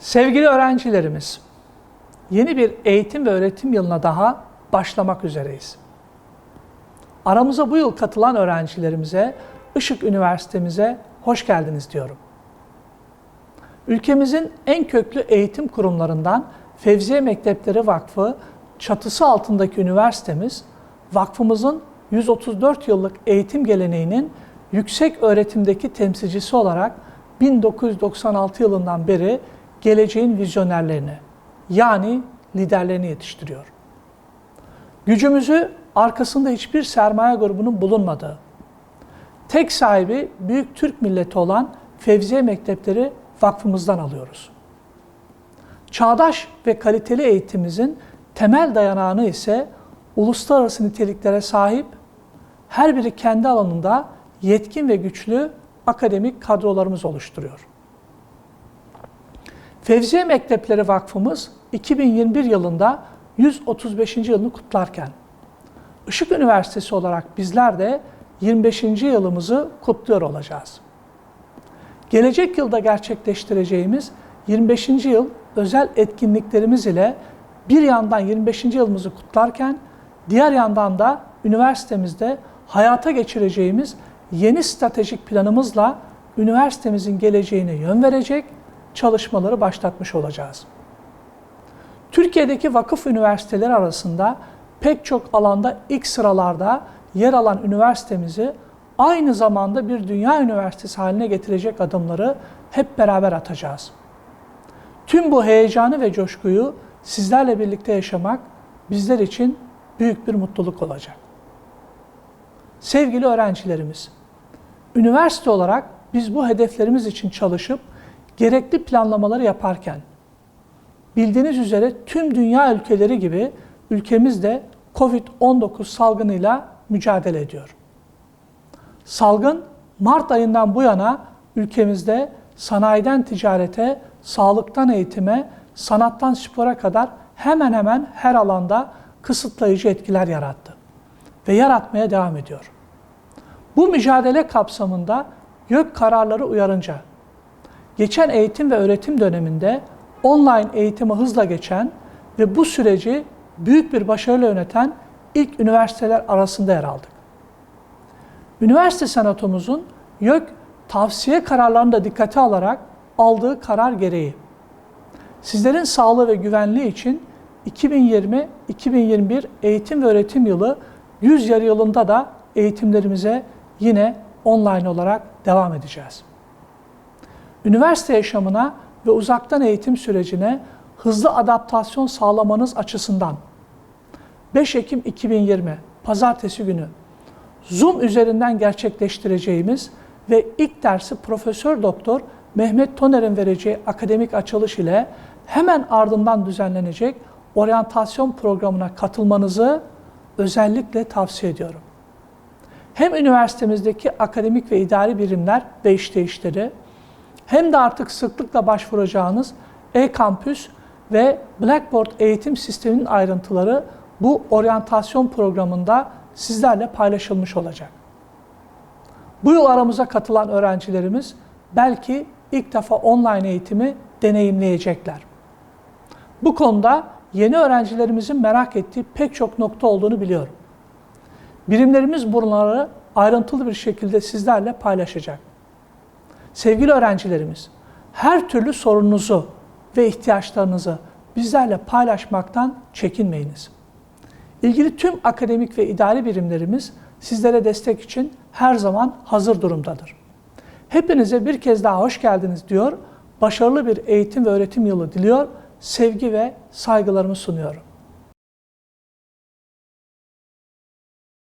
Sevgili öğrencilerimiz, yeni bir eğitim ve öğretim yılına daha başlamak üzereyiz. Aramıza bu yıl katılan öğrencilerimize, Işık Üniversitemize hoş geldiniz diyorum. Ülkemizin en köklü eğitim kurumlarından Fevziye Mektepleri Vakfı çatısı altındaki üniversitemiz, vakfımızın 134 yıllık eğitim geleneğinin yüksek öğretimdeki temsilcisi olarak 1996 yılından beri geleceğin vizyonerlerini yani liderlerini yetiştiriyor. Gücümüzü arkasında hiçbir sermaye grubunun bulunmadığı, tek sahibi büyük Türk milleti olan Fevziye Mektepleri Vakfımızdan alıyoruz. Çağdaş ve kaliteli eğitimimizin temel dayanağını ise uluslararası niteliklere sahip, her biri kendi alanında yetkin ve güçlü akademik kadrolarımız oluşturuyor. Fevziye Mektepleri Vakfımız 2021 yılında 135. yılını kutlarken, Işık Üniversitesi olarak bizler de 25. yılımızı kutluyor olacağız. Gelecek yılda gerçekleştireceğimiz 25. yıl özel etkinliklerimiz ile bir yandan 25. yılımızı kutlarken diğer yandan da üniversitemizde hayata geçireceğimiz yeni stratejik planımızla üniversitemizin geleceğine yön verecek çalışmaları başlatmış olacağız. Türkiye'deki vakıf üniversiteleri arasında pek çok alanda ilk sıralarda yer alan üniversitemizi aynı zamanda bir dünya üniversitesi haline getirecek adımları hep beraber atacağız. Tüm bu heyecanı ve coşkuyu sizlerle birlikte yaşamak bizler için büyük bir mutluluk olacak. Sevgili öğrencilerimiz, üniversite olarak biz bu hedeflerimiz için çalışıp gerekli planlamaları yaparken bildiğiniz üzere tüm dünya ülkeleri gibi ülkemiz de COVID-19 salgınıyla mücadele ediyor. Salgın Mart ayından bu yana ülkemizde sanayiden ticarete, sağlıktan eğitime, sanattan spora kadar hemen hemen her alanda kısıtlayıcı etkiler yarattı ve yaratmaya devam ediyor. Bu mücadele kapsamında YÖK kararları uyarınca geçen eğitim ve öğretim döneminde online eğitimi hızla geçen ve bu süreci büyük bir başarıyla yöneten ilk üniversiteler arasında yer aldık. Üniversite senatomuzun YÖK tavsiye kararlarını da dikkate alarak aldığı karar gereği sizlerin sağlığı ve güvenliği için 2020-2021 eğitim ve öğretim yılı 100 yarı yılında da eğitimlerimize yine online olarak devam edeceğiz. Üniversite yaşamına ve uzaktan eğitim sürecine hızlı adaptasyon sağlamanız açısından 5 Ekim 2020 Pazartesi günü Zoom üzerinden gerçekleştireceğimiz ve ilk dersi Profesör Doktor Mehmet Toner'in vereceği akademik açılış ile hemen ardından düzenlenecek oryantasyon programına katılmanızı özellikle tavsiye ediyorum. Hem üniversitemizdeki akademik ve idari birimler ve işleyişleri hem de artık sıklıkla başvuracağınız e-kampüs ve Blackboard eğitim sisteminin ayrıntıları bu oryantasyon programında sizlerle paylaşılmış olacak. Bu yıl aramıza katılan öğrencilerimiz belki ilk defa online eğitimi deneyimleyecekler. Bu konuda yeni öğrencilerimizin merak ettiği pek çok nokta olduğunu biliyorum. Birimlerimiz bunları ayrıntılı bir şekilde sizlerle paylaşacak. Sevgili öğrencilerimiz, her türlü sorununuzu ve ihtiyaçlarınızı bizlerle paylaşmaktan çekinmeyiniz. İlgili tüm akademik ve idari birimlerimiz sizlere destek için her zaman hazır durumdadır. Hepinize bir kez daha hoş geldiniz diyor, başarılı bir eğitim ve öğretim yılı diliyor, sevgi ve saygılarımı sunuyorum.